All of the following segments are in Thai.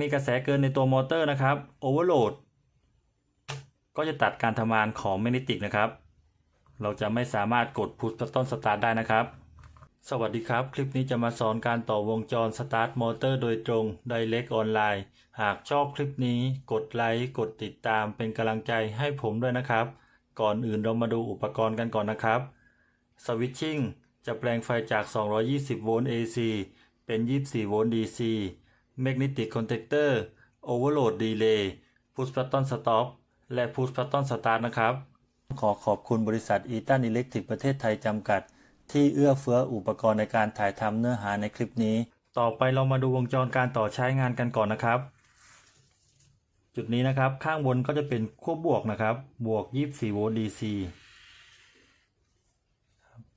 มีกระแสเกินในตัวมอเตอร์นะครับโอเวอร์โหลดก็จะตัดการทำงานของแมกเนติกนะครับ เราจะไม่สามารถกดพุชต้นสตาร์ทได้นะครับ สวัสดีครับ คลิปนี้จะมาสอนการต่อวงจรสตาร์ทมอเตอร์โดยตรง Direct ออนไลน์หากชอบคลิปนี้กดไลค์กดติดตามเป็นกำลังใจให้ผมด้วยนะครับ ก่อนอื่นเรามาดูอุปกรณ์กันก่อนนะครับสวิตชิ่งจะแปลงไฟจาก 220 โวลต์ AC เป็น 24 โวลต์ DC Magnetic Contactor Overload Relay Push Button Stop และ Push Button Start นะครับ ขอขอบคุณบริษัทอีตันอิเล็กทริกประเทศไทยจำกัด ที่เอื้อเฟื้ออุปกรณ์ในการถ่ายทำเนื้อหาในคลิปนี้ ต่อไปเรามาดูวงจรการต่อใช้งานกันก่อนนะครับ จุดนี้นะครับข้างบนก็จะเป็นขั้วบวกนะครับ บวก 24 โวลต์ DC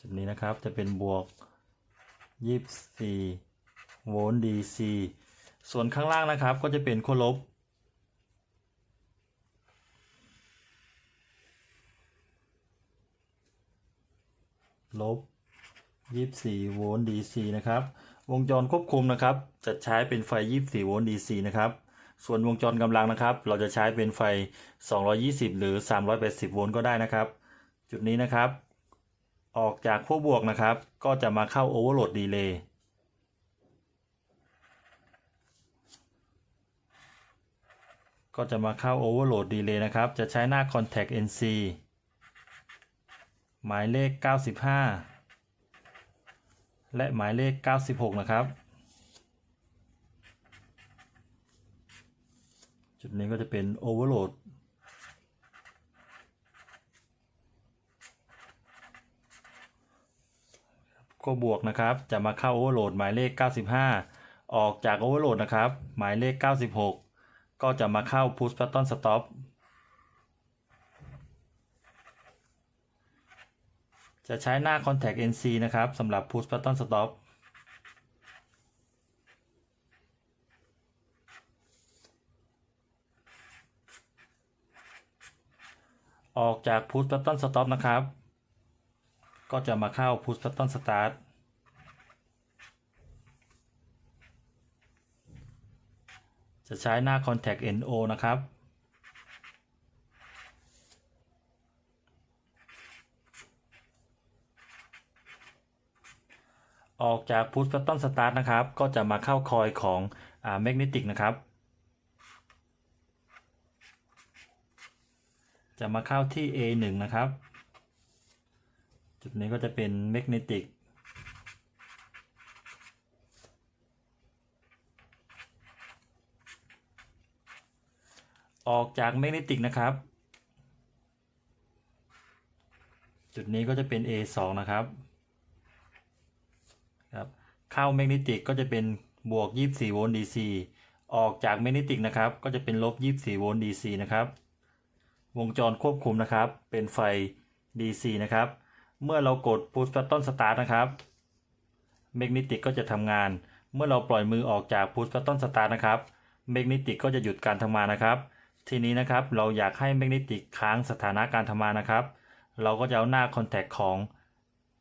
จุดนี้นะครับจะเป็นบวก 24 โวลต์ DC ส่วนข้างล่างนะครับก็จะเป็นขั้วลบ ลบ 24 โวลต์ DC นะครับ วงจรควบคุมนะครับ จะใช้เป็นไฟ 24 โวลต์ DC นะครับ ส่วนวงจรกำลังนะครับ เราจะใช้เป็นไฟ 220 หรือ 380 โวลต์ก็ได้นะครับ จุดนี้นะครับ ออกจากขั้วบวกนะครับ ก็จะมาเข้า Overload Relay ก็จะมาเข้า Overload Relay นะครับ จะใช้หน้า Contact NC หมายเลข 95 และหมายเลข 96 นะครับ จุดนี้ก็จะเป็น Overload ก็บวกนะครับ จะมาเข้า Overload หมายเลข 95 ออกจาก Overload นะครับ หมายเลข 96 ก็จะมาเข้า Push Button Stop จะใช้หน้า Contact NC นะครับสำหรับ Push Button Stop ออกจาก Push Button Stop นะครับ ก็จะมาเข้า Push Button Start จะใช้หน้า Contact NO นะครับ ออกจาก Push Button Start นะครับ ก็จะมาเข้าคอยของอ Magnetic นะครับ จะมาเข้าที่ A1 นะครับ จุดนี้ก็จะเป็น Magnetic ออกจาก Magnetic นะครับ จุดนี้ก็จะเป็น A2 นะครับครับเข้าแมกเนติกก็จะเป็นบวก 24 โวลต์ DC ออกจากแมกเนติกนะครับ ก็จะเป็นลบ 24 โวลต์ DC นะครับ วงจรควบคุมนะครับ เป็นไฟ DC นะครับ เมื่อเรากด push button start นะครับแมกเนติกก็จะทำงาน เมื่อเราปล่อยมือออกจาก push button start นะครับแมกเนติกก็จะหยุดการทำงานนะครับ ทีนี้นะครับเราอยากให้แมกเนติกค้างสถานะการทำงานนะครับ เราก็จะเอาหน้า contact ของ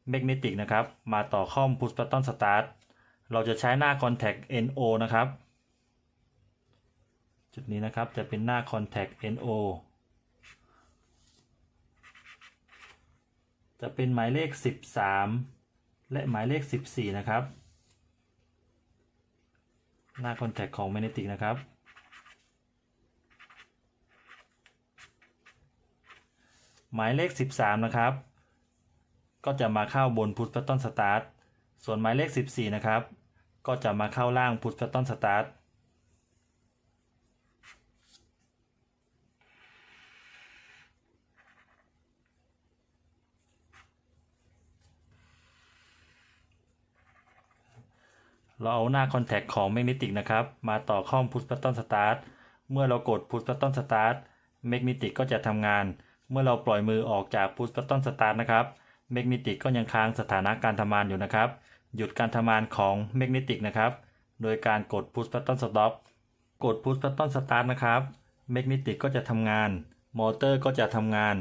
แมกเนติกนะครับ มาต่อข้อม push button start เราจะใช้หน้า contact NO นะครับ จุดนี้นะครับจะเป็นหน้า contact NO จะเป็นหมายเลข 13 และหมายเลข 14 นะครับ หน้า contact ของ magnetic นะครับ หมายเลข 13 นะครับ ก็จะมาเข้าบน push button start ส่วนหมายเลข 14 นะครับ ก็จะมาเข้าล่าง push button start เราเอาหน้า contact ของ magnetic นะครับ มาต่อข้อม push button start เมื่อเรากด push button start magnetic ก็จะทำงาน เมื่อเราปล่อยมือออกจาก push button start นะครับแมกเนติกก็ยังค้างสถานะการทำงานอยู่นะครับ หยุดการทำงานของแมกเนติกนะครับ โดยการกด push button stop กด push button start นะครับแมกเนติกก็จะทำงาน มอเตอร์ก็จะทำงาน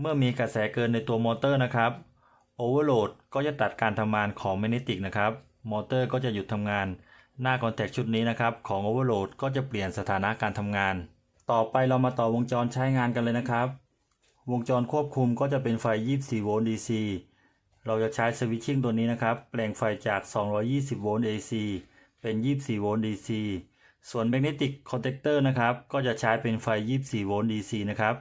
เมื่อมีกระแสเกินในตัวมอเตอร์นะครับ Overload ก็จะตัดการทำงานของแมกเนติกนะครับ มอเตอร์ก็จะหยุดทำงานหน้าคอนแทคชุดนี้นะครับของ Overload ก็จะเปลี่ยนสถานะการทำงาน ต่อไปเรามาต่อวงจรใช้งานกันเลยนะครับ วงจรควบคุมก็จะเป็นไฟ 24 โวลต์ DC เราจะใช้สวิตชิ่งตัวนี้นะครับ แปลงไฟจาก 220 โวลต์ AC เป็น 24 โวลต์ DC ส่วน Magnetic Contactor นะครับ ก็จะใช้เป็นไฟ 24 โวลต์ DC นะครับ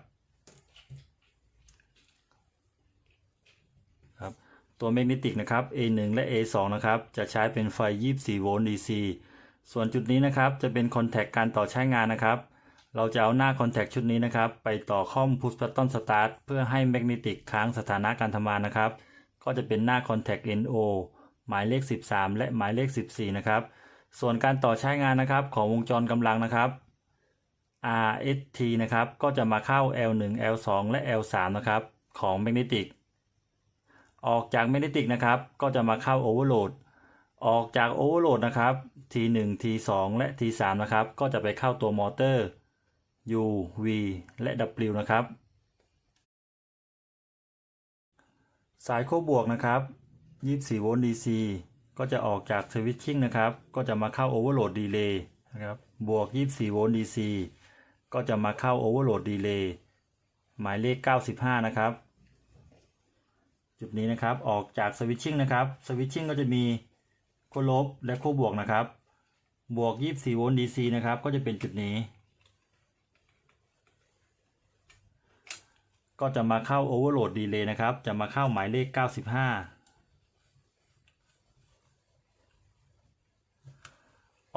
ครับตัว Magnetic นะครับ A1 และ A2 นะครับ จะใช้เป็นไฟ 24 โวลต์ DC ส่วนจุดนี้นะครับ จะเป็นคอนแทคการต่อใช้งานนะครับ เราจะเอาหน้าคอนแทคชุดนี้นะครับ ไปต่อข้อม Push Button Start เพื่อให้ Magnetic ค้างสถานะการทำงานนะครับ ก็จะเป็นหน้า Contact NO หมายเลข 13 และหมายเลข 14 นะครับ ส่วนการต่อใช้งานนะครับของวงจรกำลังนะครับ RST นะครับ ก็จะมาเข้า L1 L2 และ L3 นะครับของ Magnetic ออกจาก Magnetic นะครับ ก็จะมาเข้า Overload ออกจาก Overload นะครับ T1 T2 และ T3 นะครับ ก็จะไปเข้าตัวมอเตอร์ U V และ W นะครับ สายขั้วบวกนะครับ 24 โวลต์ DC ก็จะออกจากสวิตชิ่งนะครับ ก็จะมาเข้า Overload Relay นะครับ บวก 24 โวลต์ DC ก็จะมาเข้า Overload Relay หมายเลข 95 นะครับ จุดนี้นะครับ ออกจากสวิตชิ่งนะครับ สวิตชิ่งก็จะมีขั้วลบและขั้วบวกนะครับ บวก 24 โวลต์ DC นะครับ ก็จะเป็นจุดนี้ ก็จะมาเข้า Overload Relay นะครับ จะมาเข้าหมายเลข 95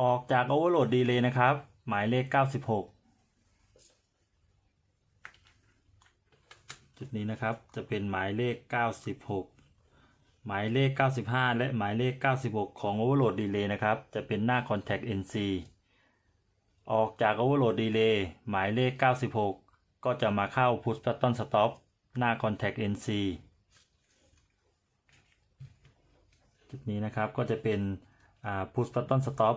ออกจาก Overload Relay นะครับ หมายเลข 96 จุดนี้นะครับ จะเป็นหมายเลข 96 หมายเลข 95 และหมายเลข 96 ของ Overload Relay นะครับ จะเป็นหน้า Contact NC ออกจาก Overload Relay หมายเลข 96 ก็จะมาเข้า Push Button Stop หน้า Contact NC จุดนี้นะครับก็จะเป็น Push Button Stop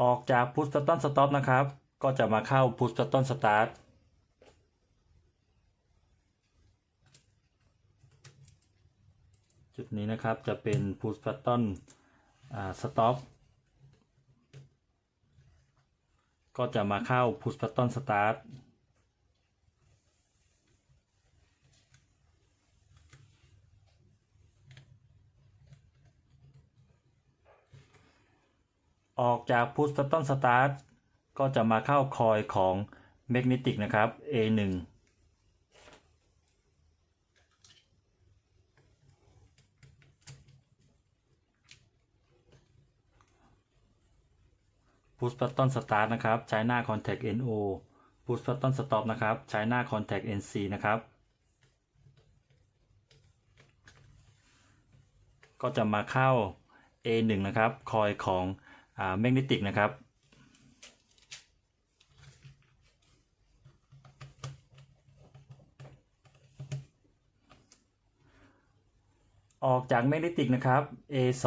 ออกจาก Push Button Stop นะครับ ก็จะมาเข้า Push Button Start จุดนี้นะครับจะเป็น push button stop ก็จะมาเข้า push button start ออกจาก push button start ก็จะมาเข้าคอยของ magnetic นะครับ A1 push button start นะครับ ใช้หน้า contact no push button stop นะครับ ใช้หน้า contact nc นะครับ ก็จะมาเข้า a1 นะครับ คอยของแมกเนติกนะครับออกจากแมกเนติกนะครับ A2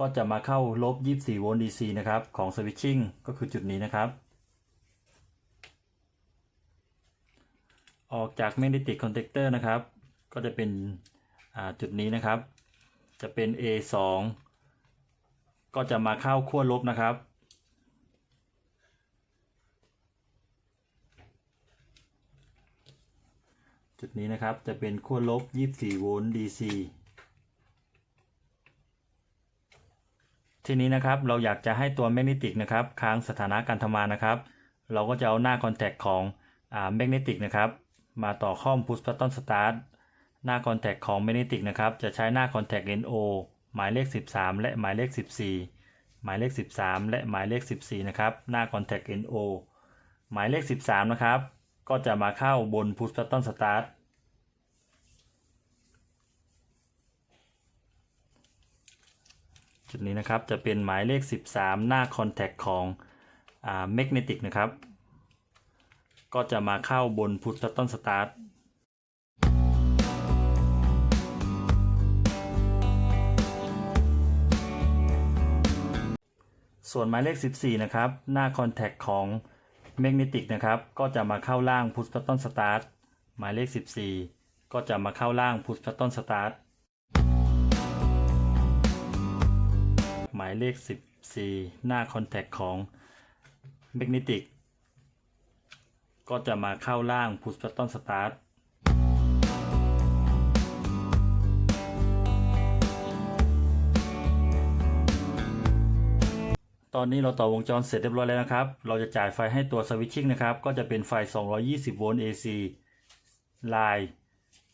ก็จะมาเข้าลบ 24 โวลต์ DC นะครับ ของ Switching ก็คือจุดนี้นะครับ ออกจาก Magnetic Contactor นะครับ ก็จะเป็นจุดนี้นะครับ จะเป็น A2 ก็จะมาเข้าขั้วลบนะครับ จุดนี้นะครับจะเป็นขั้วลบ 24 โวลต์ DC ทีนี้นะครับเราอยากจะให้ตัวแมกเนติกนะครับค้างสถานะการทำงานนะครับ เราก็จะเอาหน้าคอนแทคของอ่าแมกเนติกนะครับ มาต่อข้อม push button start หน้าคอนแทคของแมกเนติกนะครับ จะใช้หน้าคอนแทค NO หมายเลข 13 และหมายเลข 14 หมายเลข 13 และหมายเลข 14 นะครับ หน้าคอนแทค NO หมายเลข 13 นะครับ ก็จะมาเข้าบน push button start จุดนี้นะครับจะเป็นหมายเลข 13 หน้า Contact ของอ่า Magnetic นะครับ ก็จะมาเข้าบน Push Button Start ส่วนหมายเลข 14 นะครับ หน้า Contact ของ Magnetic นะครับ ก็จะมาเข้าล่าง Push Button Start หมายเลข 14 ก็จะมาเข้าล่าง push button start หมายเลข 14 หน้า contact ของ magnetic ก็จะมาเข้าล่าง push button start ตอนนี้เราต่อวงจรเสร็จเรียบร้อยแล้วนะครับ เราจะจ่ายไฟให้ตัวสวิตชิ่งนะครับ ก็จะเป็นไฟ 220 โวลต์ AC ลาย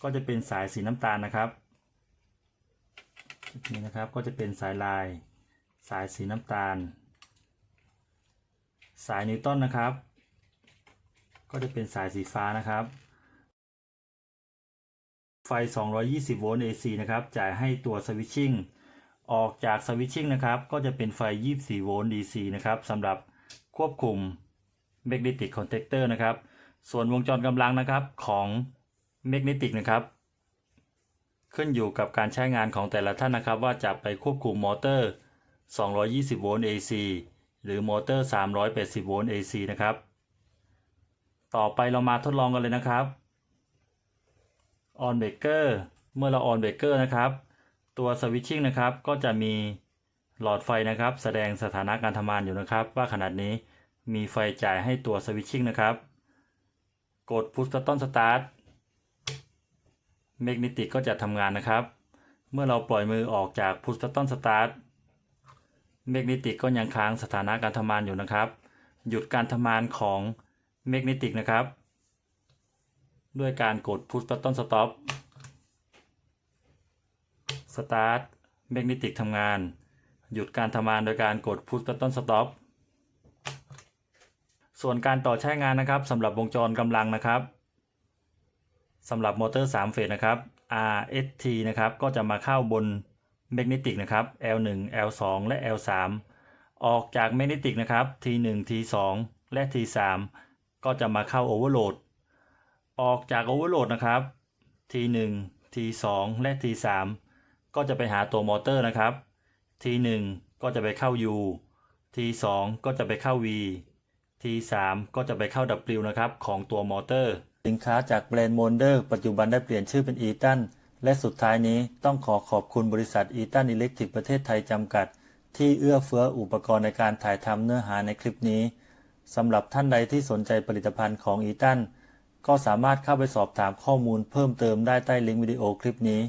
ก็จะเป็นสายสีน้ำตาลนะครับนี่นะครับ ก็จะเป็นสายลาย สายสีน้ำตาล สายนิวตันนะครับ ก็จะเป็นสายสีฟ้านะครับ ไฟ 220 โวลต์ AC นะครับ จ่ายให้ตัวสวิตชิ่งออกจากสวิตชิ่งนะครับ ก็จะเป็นไฟ 24 โวลต์ DC นะครับสำหรับควบคุม Magnetic Contactor นะครับ ส่วนวงจรกำลังนะครับของ Magnetic นะครับ ขึ้นอยู่กับการใช้งานของแต่ละท่านนะครับ ว่าจะไปควบคุมมอเตอร์ 220 โวลต์ AC หรือมอเตอร์ 380 โวลต์ AC นะครับ ต่อไปเรามาทดลองกันเลยนะครับ on breaker เมื่อเรา on breaker นะครับ ตัวสวิตชิ่งนะครับก็จะมีหลอดไฟนะครับ แสดงสถานะการทำงานอยู่นะครับ ว่าขนาดนี้มีไฟจ่ายให้ตัวสวิตชิ่งนะครับ กด push button start เมกนิติกก็จะทำงานนะครับ เมื่อเราปล่อยมือออกจาก push button start เมกนิติกก็ยังค้างสถานะการทำงานอยู่นะครับ หยุดการทำงานของเมกนิติกนะครับ ด้วยการกด push button stop start เมกนิติกทำงาน หยุดการทำงานโดยการกด push button stop ส่วนการต่อใช้งานนะครับสำหรับวงจรกำลังนะครับสำหรับมอเตอร์3เฟสนะครับ RST นะครับ ก็จะมาเข้าบน แมกเนติกนะครับ L1 L2 และ L3 ออกจากแมกเนติกนะครับ T1 T2 และ T3 ก็จะมาเข้าโอเวอร์โหลดออกจากโอเวอร์โหลดนะครับ T1 T2 และ T3 ก็จะไปหาตัวมอเตอร์นะครับ T1 ก็จะไปเข้า U T2 ก็จะไปเข้า V T3 ก็จะไปเข้า W นะครับ ของตัวมอเตอร์ สินค้าจากแบรนด์โมนเดอร์ปัจจุบันได้เปลี่ยนชื่อเป็นอีตัน และสุดท้ายนี้ต้องขอขอบคุณบริษัทอีตันอิเล็กทริกประเทศไทยจำกัด ที่เอื้อเฟื้ออุปกรณ์ในการถ่ายทำเนื้อหาในคลิปนี้สำหรับท่านใดที่สนใจผลิตภัณฑ์ของอีตันก็สามารถเข้าไปสอบถามข้อมูลเพิ่มเติมได้ใต้ลิงก์วิดีโอคลิปนี้